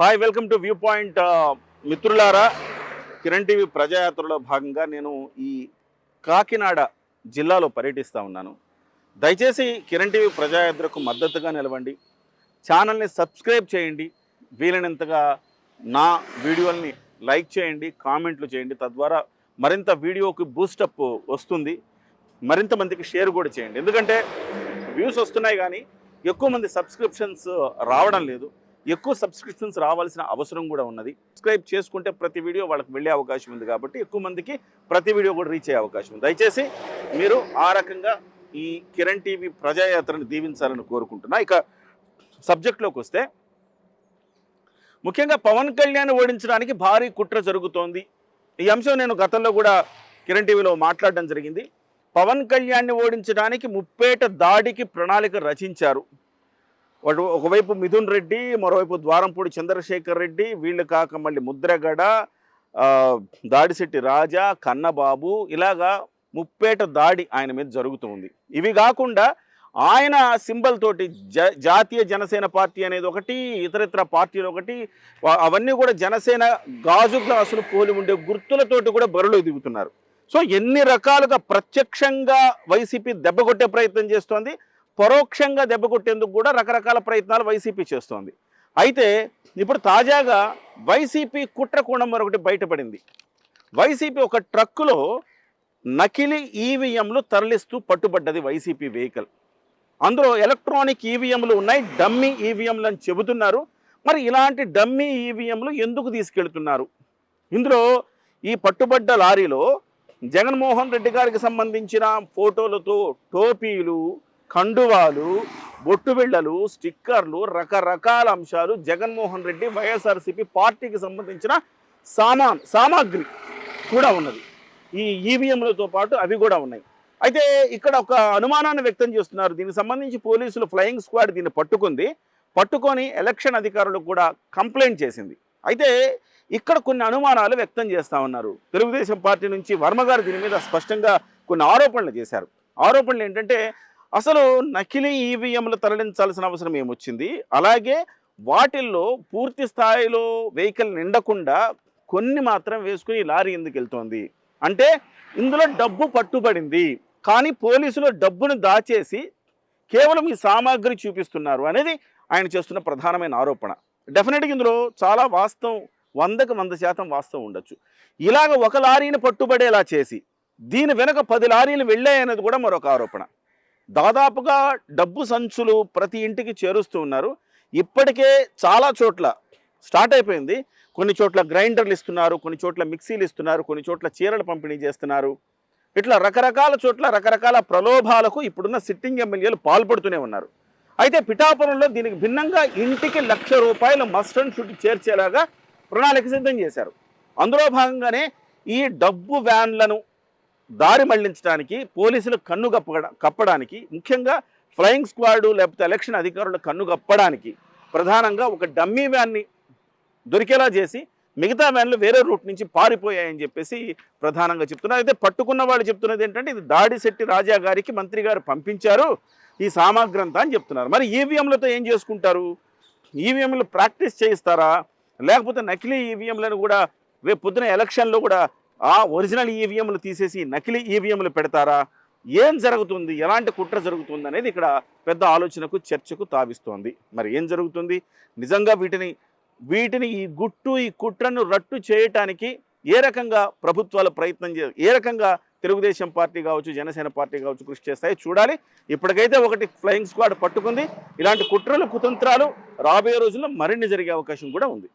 Hi welcome to view point మిత్రులారా Kiran TV ప్రజాయాత్రలో భాగంగా నేను ఈ కాకినాడ జిల్లాలో పర్యటిస్తూ ఉన్నాను. దయచేసి కిరణ్ టీవీ ప్రజాయాత్రకు మద్దతుగా నిలవండి. ఛానల్ని సబ్స్క్రైబ్ చేయండి. వీలైనంతగా నా వీడియోల్ని లైక్ చేయండి కామెంట్లు చేయండి. తద్వారా మరింత వీడియోకి బూస్టప్ వస్తుంది. మరింత మందికి షేర్ కూడా చేయండి. ఎందుకంటే వ్యూస్ వస్తున్నాయి కానీ ఎక్కువ మంది సబ్స్క్రిప్షన్స్ రావడం లేదు. ఎక్కువ సబ్స్క్రిప్షన్స్ రావాల్సిన అవసరం కూడా ఉన్నది. సబ్స్క్రైబ్ చేసుకుంటే ప్రతి వీడియో వాళ్ళకి వెళ్ళే అవకాశం ఉంది కాబట్టి ఎక్కువ మందికి ప్రతి వీడియో కూడా రీచ్ అయ్యే అవకాశం ఉంది. దయచేసి మీరు ఆ రకంగా ఈ కిరణ్ టీవీ ప్రజాయాత్రను దీవించాలని కోరుకుంటున్నా. ఇక సబ్జెక్ట్లోకి వస్తే ముఖ్యంగా పవన్ కళ్యాణ్ ఓడించడానికి భారీ కుట్ర జరుగుతోంది. ఈ అంశం నేను గతంలో కూడా కిరణ్ టీవీలో మాట్లాడడం జరిగింది. పవన్ కళ్యాణ్ని ఓడించడానికి ముప్పేట దాడికి ప్రణాళిక రచించారు. వాటి ఒకవైపు మిథున్ రెడ్డి మరోవైపు ద్వారంపూడి చంద్రశేఖర్ రెడ్డి వీళ్ళు కాక మళ్ళీ ముద్రగడ దాడిశెట్టి రాజా కన్నబాబు ఇలాగా ముప్పేట దాడి ఆయన మీద జరుగుతుంది ఇవి కాకుండా ఆయన సింబల్ తోటి జ జాతీయ జనసేన పార్టీ అనేది ఒకటి ఇతరితర పార్టీలు ఒకటి అవన్నీ కూడా జనసేన గాజు గ్లాసులు పోలి ఉండే గుర్తులతోటి కూడా బరిలో దిగుతున్నారు. సో ఎన్ని రకాలుగా ప్రత్యక్షంగా వైసీపీ దెబ్బ కొట్టే ప్రయత్నం చేస్తోంది. పరోక్షంగా దెబ్బ కొట్టేందుకు కూడా రకరకాల ప్రయత్నాలు వైసీపీ చేస్తోంది. అయితే ఇప్పుడు తాజాగా వైసీపీ కుట్ర కోణం మరొకటి బయటపడింది. వైసీపీ ఒక ట్రక్కులో నకిలీ ఈవీఎంలు తరలిస్తూ పట్టుబడ్డది వైసీపీ వెహికల్. అందులో ఎలక్ట్రానిక్ ఈవీఎంలు ఉన్నాయి డమ్మీ ఈవీఎంలు అని చెబుతున్నారు. మరి ఇలాంటి డమ్మీ ఈవీఎంలు ఎందుకు తీసుకెళ్తున్నారు? ఇందులో ఈ పట్టుబడ్డ లారీలో జగన్మోహన్ రెడ్డి గారికి సంబంధించిన ఫోటోలతో టోపీలు కండువాలు బొట్టు బిళ్ళలు స్టిక్కర్లు రకరకాల అంశాలు జగన్మోహన్ రెడ్డి వైఎస్ఆర్సీపీ పార్టీకి సంబంధించిన సామాన్ సామాగ్రి కూడా ఉన్నది. ఈ ఈవీఎంలతో పాటు అవి కూడా ఉన్నాయి. అయితే ఇక్కడ ఒక అనుమానాన్ని వ్యక్తం చేస్తున్నారు. దీనికి సంబంధించి పోలీసులు ఫ్లయింగ్ స్క్వాడ్ దీన్ని పట్టుకుంది. పట్టుకొని ఎలక్షన్ అధికారులకు కూడా కంప్లైంట్ చేసింది. అయితే ఇక్కడ కొన్ని అనుమానాలు వ్యక్తం చేస్తా ఉన్నారు. తెలుగుదేశం పార్టీ నుంచి వర్మ గారు దీని మీద స్పష్టంగా కొన్ని ఆరోపణలు చేశారు. ఆరోపణలు ఏంటంటే అసలు నకిలీ ఈవీఎంలు తరలించాల్సిన అవసరం ఏమొచ్చింది? అలాగే వాటిల్లో పూర్తి స్థాయిలో వెహికల్ నిండకుండా కొన్ని మాత్రం వేసుకుని ఈ లారీ ఎందుకు వెళ్తోంది? అంటే ఇందులో డబ్బు పట్టుబడింది కానీ పోలీసులు డబ్బును దాచేసి కేవలం ఈ సామాగ్రి చూపిస్తున్నారు అనేది ఆయన చేస్తున్న ప్రధానమైన ఆరోపణ. డెఫినెట్గా ఇందులో చాలా వాస్తవం వందకు వంద శాతం వాస్తవం ఉండొచ్చు. ఇలాగ ఒక లారీని పట్టుబడేలా చేసి దీని వెనుక పది లారీలు వెళ్ళాయనేది కూడా మరొక ఆరోపణ. దాదాపుగా డబ్బు సంచులు ప్రతి ఇంటికి చేరుస్తూ ఉన్నారు. ఇప్పటికే చాలా చోట్ల స్టార్ట్ అయిపోయింది. కొన్ని చోట్ల గ్రైండర్లు ఇస్తున్నారు కొన్ని చోట్ల మిక్సీలు ఇస్తున్నారు కొన్ని చోట్ల చీరలు పంపిణీ చేస్తున్నారు. ఇట్లా రకరకాల చోట్ల రకరకాల ప్రలోభాలకు ఇప్పుడున్న సిట్టింగ్ ఎమ్మెల్యేలు పాల్పడుతూనే ఉన్నారు. అయితే పిఠాపురంలో దీనికి భిన్నంగా ఇంటికి లక్ష రూపాయలు మస్ట్ అండ్ షుడ్ చేర్చేలాగా ప్రణాళిక సిద్ధం చేశారు. అందులో భాగంగానే ఈ డబ్బు వ్యాన్లను దారి మళ్ళించడానికి పోలీసులు కన్ను కప్ప కప్పడానికి ముఖ్యంగా ఫ్లయింగ్ స్క్వాడు లేకపోతే ఎలక్షన్ అధికారులు కన్ను కప్పడానికి ప్రధానంగా ఒక డమ్మీ వ్యాన్ని దొరికేలా చేసి మిగతా వ్యాన్లు వేరే రూట్ నుంచి పారిపోయాయని చెప్పేసి ప్రధానంగా చెప్తున్నారు. అయితే పట్టుకున్న వాళ్ళు చెప్తున్నది ఏంటంటే ఇది దాడిశెట్టి రాజా గారికి మంత్రి గారు పంపించారు ఈ సామాగ్రి అంతా అని చెప్తున్నారు. మరి ఈవీఎంలతో ఏం చేసుకుంటారు? ఈవీఎంలు ప్రాక్టీస్ చేయిస్తారా? లేకపోతే నకిలీ ఈవీఎంలను కూడా రేపు పొద్దున ఎలక్షన్లో కూడా ఆ ఒరిజినల్ ఈవీఎంలు తీసేసి నకిలీ ఈవీఎంలు పెడతారా? ఏం జరుగుతుంది? ఎలాంటి కుట్ర జరుగుతుంది అనేది ఇక్కడ పెద్ద ఆలోచనకు చర్చకు తావిస్తోంది. మరి ఏం జరుగుతుంది? నిజంగా వీటిని వీటిని ఈ గుట్టు ఈ కుట్రను రట్టు చేయటానికి ఏ రకంగా ప్రభుత్వాలు ప్రయత్నం చే ఏ రకంగా తెలుగుదేశం పార్టీ కావచ్చు జనసేన పార్టీ కావచ్చు కృషి చేస్తాయి చూడాలి. ఇప్పటికైతే ఒకటి ఫ్లయింగ్ స్క్వాడ్ పట్టుకుంది. ఇలాంటి కుట్రలు కుతంత్రాలు రాబోయే రోజుల్లో మరిన్ని జరిగే అవకాశం కూడా ఉంది.